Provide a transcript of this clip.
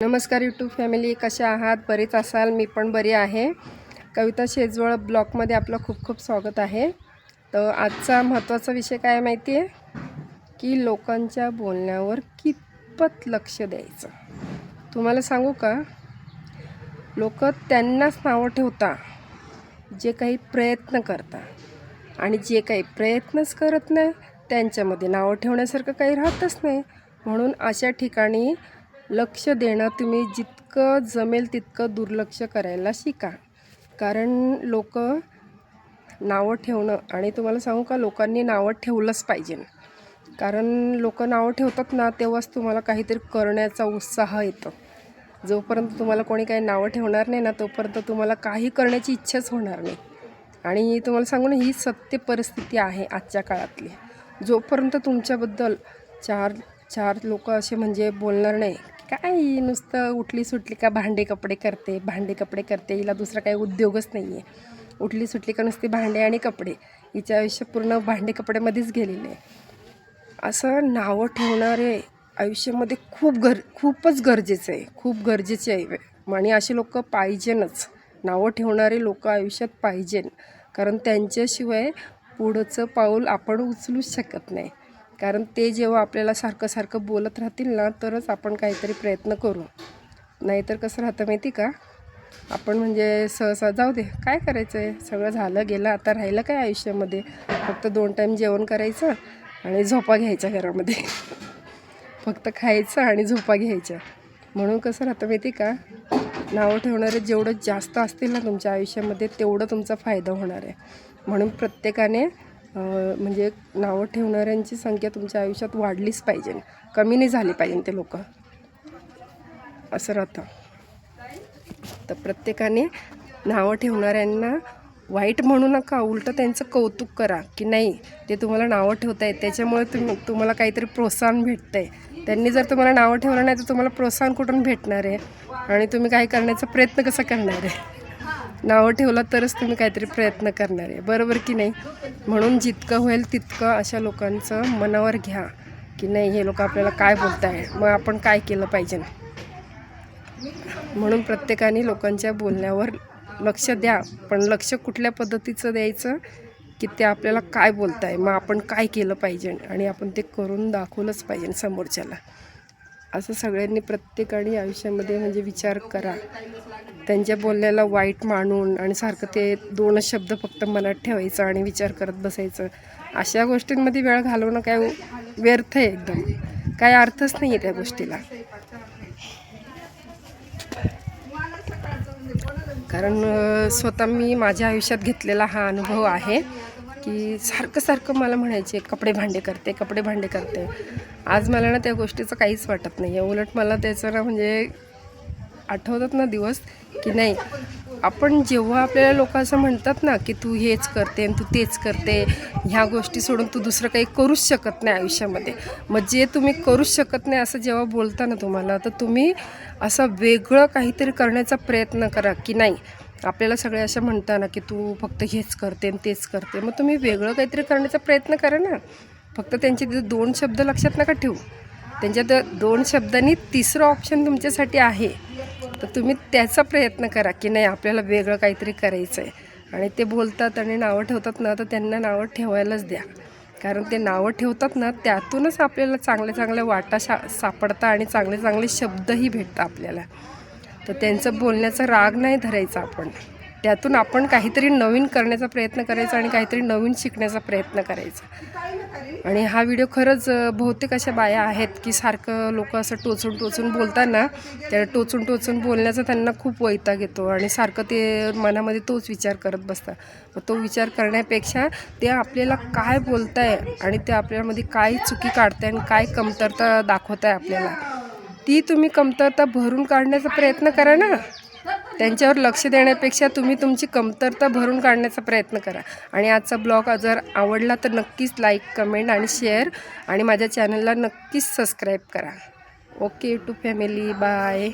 नमस्कार YouTube family कशा आहात? बरेच असाल मी पण बरी आहे. कविता शेजवळ ब्लॉगमध्ये आपलं खूप खूप स्वागत आहे. तर आजचा महत्त्वाचा विषय काय माहिती आहे? की लोकांच्या बोलण्यावर कितपत लक्ष द्यायचं. तुम्हाला सांगू का? लोक त्यांनाच नावं ठेवता जे काही प्रयत्न करता. आणि जे काही प्रयत्नच करत नाही त्यांच्यामध्ये नावं ठेवण्यासारखं काही राहतच नाही. म्हणून अशा ठिकाणी लक्ष देणं तुम्ही जितकं जमेल तितकं दुर्लक्ष करायला शिका. कारण लोक नावं ठेवणं आणि तुम्हाला सांगू का लोकांनी नावं ठेवलंच पाहिजे. कारण लोक नावं ठेवतात ना तेव्हाच तुम्हाला काहीतरी करण्याचा उत्साह येतो. जोपर्यंत तुम्हाला कोणी काही नावं ठेवणार नाही ना तोपर्यंत तुम्हाला काही करण्याची इच्छाच होणार नाही. आणि तुम्हाला सांगू ना ही सत्य परिस्थिती आहे आजच्या काळातली. जोपर्यंत तुमच्याबद्दल चार चार लोक असे म्हणजे बोलणार नाही काय नुसतं उठली सुटली का भांडे कपडे करते भांडे कपडे करते हिला दुसरा काही उद्योगच नाही आहे उठली सुटली का नुसती भांडे आणि कपडे. हिचे आयुष्य पूर्ण भांडे कपड्यामध्येच गेलेलं आहे. असं नावं ठेवणारे आयुष्यामध्ये खूप गर खूपच गरजेचं आहे. खूप गरजेचे आहे. आणि असे लोक पाहिजेनच. नावं ठेवणारे लोक आयुष्यात पाहिजेन. कारण त्यांच्याशिवाय पुढचं पाऊल आपण उचलूच शकत नाही. कारण ते जेव्हा आपल्याला सारखं सारखं बोलत राहतील ना तरच आपण काहीतरी प्रयत्न करू. नाहीतर कसं राहतं माहिती का? आपण म्हणजे सहसा जाऊ दे काय करायचं आहे सगळं झालं गेलं आता राहिलं काय आयुष्यामध्ये? फक्त दोन टाईम जेवण करायचं आणि झोपा घ्यायच्या घरामध्ये. फक्त खायचं आणि झोपा घ्यायच्या. म्हणून कसं राहतं माहिती का? नावं ठेवणारे जेवढं जास्त असतील ना तुमच्या आयुष्यामध्ये तेवढं तुमचा फायदा होणार आहे. म्हणून प्रत्येकाने म्हणजे नावं ठेवणाऱ्यांची संख्या तुमच्या आयुष्यात वाढलीच पाहिजे. कमी नाही झाली पाहिजे ते लोक. असं राहतं. तर प्रत्येकाने नावं ठेवणाऱ्यांना वाईट म्हणू नका उलटं त्यांचं कौतुक करा की नाही ते तुम्हाला नावं ठेवत आहेत त्याच्यामुळे तुम तुम्हाला काहीतरी प्रोत्साहन भेटतं आहे त्यांनी जर तुम्हाला नावं ठेवलं नाही तर तुम्हाला प्रोत्साहन कुठून भेटणार आहे? आणि तुम्ही काही करण्याचा प्रयत्न कसा करणार आहे? नावं ठेवलं तरच तुम्ही काहीतरी प्रयत्न करणार आहे. बरोबर की नाही? म्हणून जितकं होईल तितकं अशा लोकांचं मनावर घ्या. की नाही हे लोक आपल्याला काय बोलत आहे मग आपण काय केलं पाहिजे? म्हणून प्रत्येकाने लोकांच्या बोलण्यावर लक्ष द्या. पण लक्ष कुठल्या पद्धतीचं द्यायचं? की ते आपल्याला काय बोलत आहे मग आपण काय केलं पाहिजे? आणि आपण ते करून दाखवलंच पाहिजे समोरच्याला. असं सगळ्यांनी प्रत्येकाने आयुष्यामध्ये म्हणजे विचार करा. त्यांच्या बोलण्याला वाईट मानून आणि सारखं ते दोनच शब्द फक्त मनात ठेवायचं आणि विचार करत बसायचं. अशा गोष्टींमध्ये वेळ घालवणं काय व्यर्थ आहे एकदम. काय अर्थच नाही आहे त्या गोष्टीला. कारण स्वतः मी माझ्या आयुष्यात घेतलेला हा अनुभव आहे. की सारखं सारखं मला म्हणायचे कपडे भांडे करते कपडे भांडे करते. आज मला ना त्या गोष्टीचं काहीच वाटत नाही. आहे उलट मला त्याचं ना म्हणजे आठवतात ना दिवस की नाही आपण जेव्हा आपल्याला लोक असं म्हणतात ना की तू हेच करते आणि तू तेच करते ह्या गोष्टी सोडून तू दुसरं काही करूच शकत नाही आयुष्यामध्ये. मग जे तुम्ही करूच शकत नाही असं जेव्हा बोलता ना तुम्हाला तर तुम्ही असं वेगळं काहीतरी करण्याचा प्रयत्न करा की नाही आपल्याला सगळे असं म्हणता ना की तू फक्त हेच करते आणि तेच करते. मग तुम्ही वेगळं काहीतरी करण्याचा प्रयत्न करा ना. फक्त त्यांचे तिथे दोन शब्द लक्षात नका ठेवू. त्यांच्यात दोन शब्दांनी तिसरं ऑप्शन तुमच्यासाठी आहे. तर तुम्ही त्याचा प्रयत्न करा की नाही आपल्याला वेगळं काहीतरी करायचं आहे आणि ते बोलतात आणि नावं ठेवतात ना तर त्यांना नावं ठेवायलाच द्या. कारण ते नावं ठेवतात ना त्यातूनच आपल्याला चांगल्या चांगल्या वाटा शा सापडता आणि चांगले चांगले शब्दही भेटतात आपल्याला. तर त्यांचं बोलण्याचा राग नाही धरायचा आपण. त्यातून आपण काहीतरी नवीन करण्याचा प्रयत्न करायचा आणि काहीतरी नवीन शिकण्याचा प्रयत्न करायचा. आणि हा व्हिडिओ खरंच बहुतेक अशा बाया आहेत की सारखं लोक असं टोचून टोचून बोलताना त्या टोचून टोचून बोलण्याचा त्यांना खूप वैताग येतो आणि सारखं ते मनामध्ये तोच विचार करत बसतात. मग तो विचार करण्यापेक्षा ते आपल्याला काय बोलताय आणि ते आपल्यामध्ये काय चुकी काढताय आणि काय कमतरता दाखवताय आपल्याला ती तुम्ही कमतरता भरून काढण्याचा प्रयत्न करा ना. त्यांच्यावर लक्ष देण्यापेक्षा तुम्ही तुमची कमतरता भरून काढण्याचा प्रयत्न करा. आणि आजचा ब्लॉग जर आवडला तर नक्कीच लाईक कमेंट आणि शेअर आणि माझ्या चॅनलला नक्कीच सबस्क्राईब करा. Okay YouTube family bye